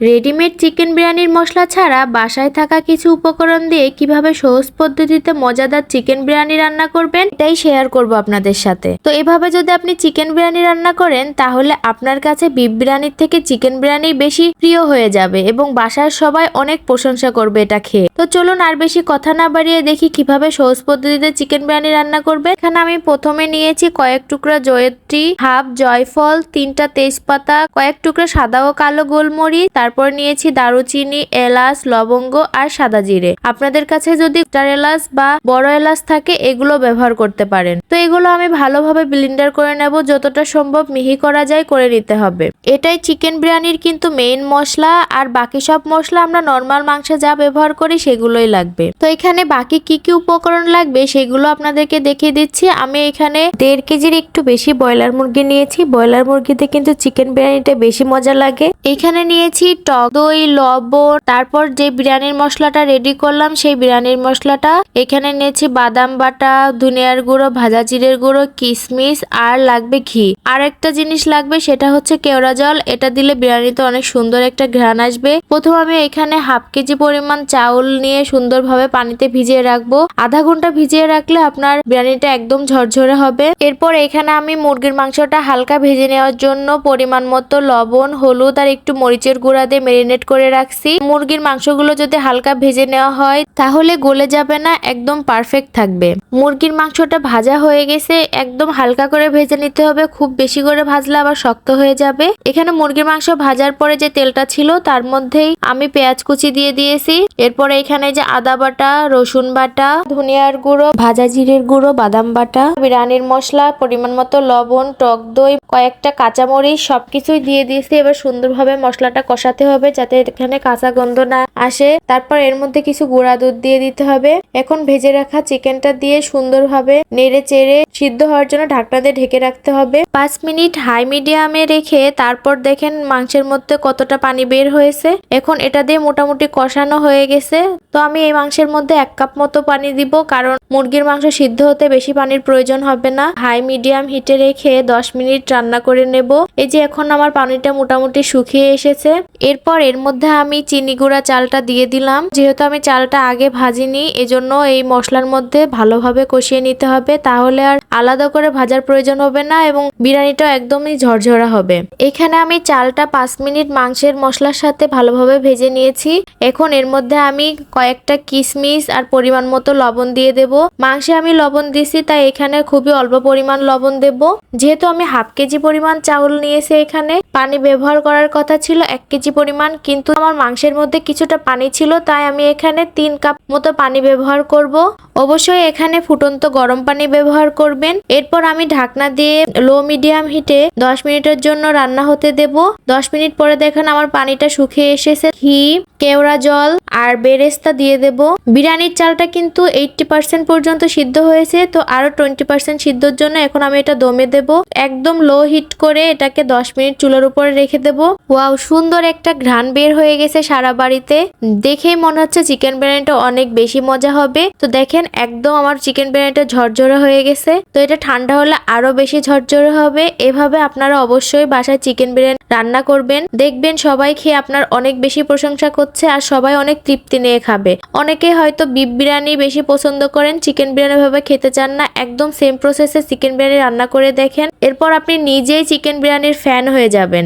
Readymade chicken বিরিয়ানির মশলা ছাড়া বাসায় থাকা কিছু উপকরণ দিয়ে কীভাবে সহজ পদ্ধতিতে মজাদার চিকেন বিরিয়ানি রান্না করবেন, এটাই শেয়ার করব আপনাদের সাথে। তো এভাবে যদি আপনি চিকেন বিরিয়ানি রান্না করেন, তাহলে আপনার কাছে বিফ বিরিয়ানির থেকে চিকেন বিরিয়ানি বেশি প্রিয় হয়ে যাবে এবং বাসার সবাই অনেক প্রশংসা করবে এটা খেয়ে। তো চলুন আর বেশি কথা না বাড়িয়ে দেখি কীভাবে সহজ পদ্ধতিতে চিকেন বিরিয়ানি রান্না করবেন। এখানে আমি প্রথমে নিয়েছি কয়েক টুকরা জয়ত্রী, হাফ জয়ফল, তিনটা তেজপাতা, কয়েক টুকরা সাদা ও কালো গোলমরিচ তারপর নিয়েছি দারুচিনি, এলাচ, লবঙ্গ আর সাদা জিরে। আপনাদের কাছে যদি এলাচ বা বড় এলাচ থাকে, এগুলো ব্যবহার করতে পারেন। তো এগুলো আমি ভালোভাবে ব্লিন্ডার করে নেব, যতটা সম্ভব মিহি করা যায় করে নিতে হবে। এটাই চিকেন বিরিয়ানির কিন্তু মেইন মশলা, আর বাকি সব মশলা আমরা নর্মাল মাংসে যা ব্যবহার করি, সেগুলোই লাগবে। তো এখানে বাকি কি কি উপকরণ লাগবে, সেগুলো আপনাদেরকে দেখিয়ে দিচ্ছি। আমি এখানে দেড় কেজির একটু বেশি ব্রয়লার মুরগি নিয়েছি। ব্রয়লার মুরগিতে কিন্তু চিকেন বিরিয়ানিটা বেশি মজা লাগে। এখানে নিয়েছি টক, দই, লবণ, তারপর যে বিরিয়ানির মশলাটা রেডি করলাম, সেই বিরিয়ানির মশলাটা এখানে নিয়েছি বাদাম বাটা, ধনিয়ার গুঁড়ো, ভাজা জিরের গুঁড়ো, কিশমিশ আর লাগবে ঘি। আর একটা জিনিস লাগবে, সেটা হচ্ছে কেওড়া জল। এটা দিলে বিরিয়ানিতে অনেক সুন্দর একটা ঘ্রাণ আসবে। প্রথম আমি এখানে হাফ কেজি পরিমাণ চাউল নিয়ে সুন্দরভাবে পানিতে ভিজিয়ে রাখব। আধা ঘণ্টা ভিজিয়ে রাখলে আপনার বিরিয়ানিটা একদম ঝরঝরে হবে। এরপর এখানে আমি মুরগির মাংসটা হালকা ভেজে নেওয়ার জন্য পরিমাণ মতো লবণ, হলুদ আর একটু মরিচের গুঁড়া দিয়ে মেরিনেট করে রাখছি। মুরগির মাংসগুলো যদি হালকা ভেজে নেওয়া হয়, তাহলে গলে যাবে না, একদম পারফেক্ট থাকবে। মুরগির মাংসটা ভাজা হয়ে গেছে, একদম হালকা করে ভেজে নিতে হবে, খুব বেশি করে ভাজলে আবার শক্ত হয়ে যাবে। এখানে মুরগির মাংস ভাজার পরে যে তেলটা ছিল, তার মধ্যেই আমি পেঁয়াজ কুচি দিয়ে দিয়েছি। এরপরে এখানে যে আদা বাটা, রসুন বাটা, ধনিয়ার গুঁড়ো, ভাজা জিরের গুঁড়ো, বাদাম বাটা, বিরিয়ানির মশলা, পরিমাণ মতো লবণ, টক দই, কয়েকটা কাঁচামরিচ, সবকিছুই দিয়ে দিয়েছি। এবার সুন্দরভাবে মশলাটা কষাতে হবে যাতে এখানে কাঁচা গন্ধ না আসে। তারপর এর মধ্যে কিছু গুঁড়া দুধ দিয়ে দিতে হবে। এখন ভেজে রাখা চিকেনটা দিয়ে সুন্দরভাবে নেড়ে চেড়ে সিদ্ধ হওয়ার জন্য ঢাকনা দিয়ে ঢেকে রাখতে হবে। পাঁচ মিনিট হাই মিডিয়ামে রেখে তারপর দেখেন মাংসের মধ্যে কতটা পানি বের হয়েছে। এখন এটা দিয়ে মোটামুটি কষানো হয়ে গেছে। তো আমি এই মাংসের মধ্যে এক কাপ মতো পানি দিব কারণ মুরগির মাংস সিদ্ধ হতে বেশি পানির প্রয়োজন হবে না। হাই মিডিয়াম হিটে রেখে দশ মিনিট রান্না করে নেব। এই যে এখন আমার পানিটা মোটামুটি শুকিয়ে এসেছে। এরপর এর মধ্যে আমি চিনি গুঁড়া চালটা দিয়ে দিলাম। যেহেতু আমি চালটা আগে ভাজিনি, এজন্য এই মশলার মধ্যে ভালোভাবে কষিয়ে নিতে হবে। তাহলে আর আলাদা করে ভাজার প্রয়োজন হবে না এবং বিরিয়ানিটা একদমই ঝরঝরা হবে। এখানে আমি চালটা পাঁচ মিনিট মাংসের মশলার সাথে ভালোভাবে ভেজে নিয়েছি। এখন এর মধ্যে আমি কয়েকটা কিশমিশ আর পরিমাণ মতো লবণ দিয়ে দেব। মাংসে আমি লবণ দিছি তাই এখানে খুবই অল্প পরিমাণ লবণ দেব। যেহেতু আমি হাফ কেজি পরিমাণ চাউল নিয়েছি এখানে, পানি ব্যবহার করার কথা ছিল এক কেজি পরিমাণ, কিন্তু আমার মাংসের মধ্যে কিছুটা পানি ছিল, তাই আমি এখানে তিন কাপ মতো পানি ব্যবহার করব। অবশ্যই এখানে ফুটন্ত গরম পানি ব্যবহার করবেন। এরপর আমি ঢাকনা দিয়ে লো মিডিয়াম হিটে দশ মিনিটের জন্য রান্না হতে দেব। দশ মিনিট পরে দেখেন আমার পানিটা শুকিয়ে এসেছে। ঘি, কেওড়া জল আর বেরেস্তা দিয়ে দেব। বিরিয়ানির চালটা কিন্তু এইটটি পার্সেন্ট পর্যন্ত সিদ্ধ হয়েছে, তো আরও টোয়েন্টি পার্সেন্ট সিদ্ধর জন্য এখন আমি এটা দমে দেব। একদম লো হিট করে এটাকে দশ মিনিট চুলার উপরে রেখে দেব। ওয়াও, সুন্দর একটা ঘ্রাণ বের হয়ে গেছে সারা বাড়িতে। দেখেই মনে হচ্ছে চিকেন বিরিয়ানিটা অনেক বেশি মজা হবে। তো দেখেন, একদম আমার চিকেন বিরিয়ানিটা ঝরঝরে হয়ে গেছে। তো এটা ঠান্ডা হলে আরও বেশি ঝরঝরে হবে। এভাবে আপনারা অবশ্যই বাসায় চিকেন বিরিয়ানি রান্না করবেন। দেখবেন সবাই খেয়ে আপনার অনেক বেশি প্রশংসা করছে আর সবাই অনেক তৃপ্তি নিয়ে খাবে। অনেকে হয়তো বিফ বিরিয়ানি বেশি পছন্দ করেন, চিকেন বিরিয়ানি ভাবে খেতে চান না, একদম সেম প্রসেসে চিকেন বিরিয়ানি রান্না করে দেখেন। এরপর আপনি নিজেই চিকেন বিরিয়ানির ফ্যান হয়ে যাবেন।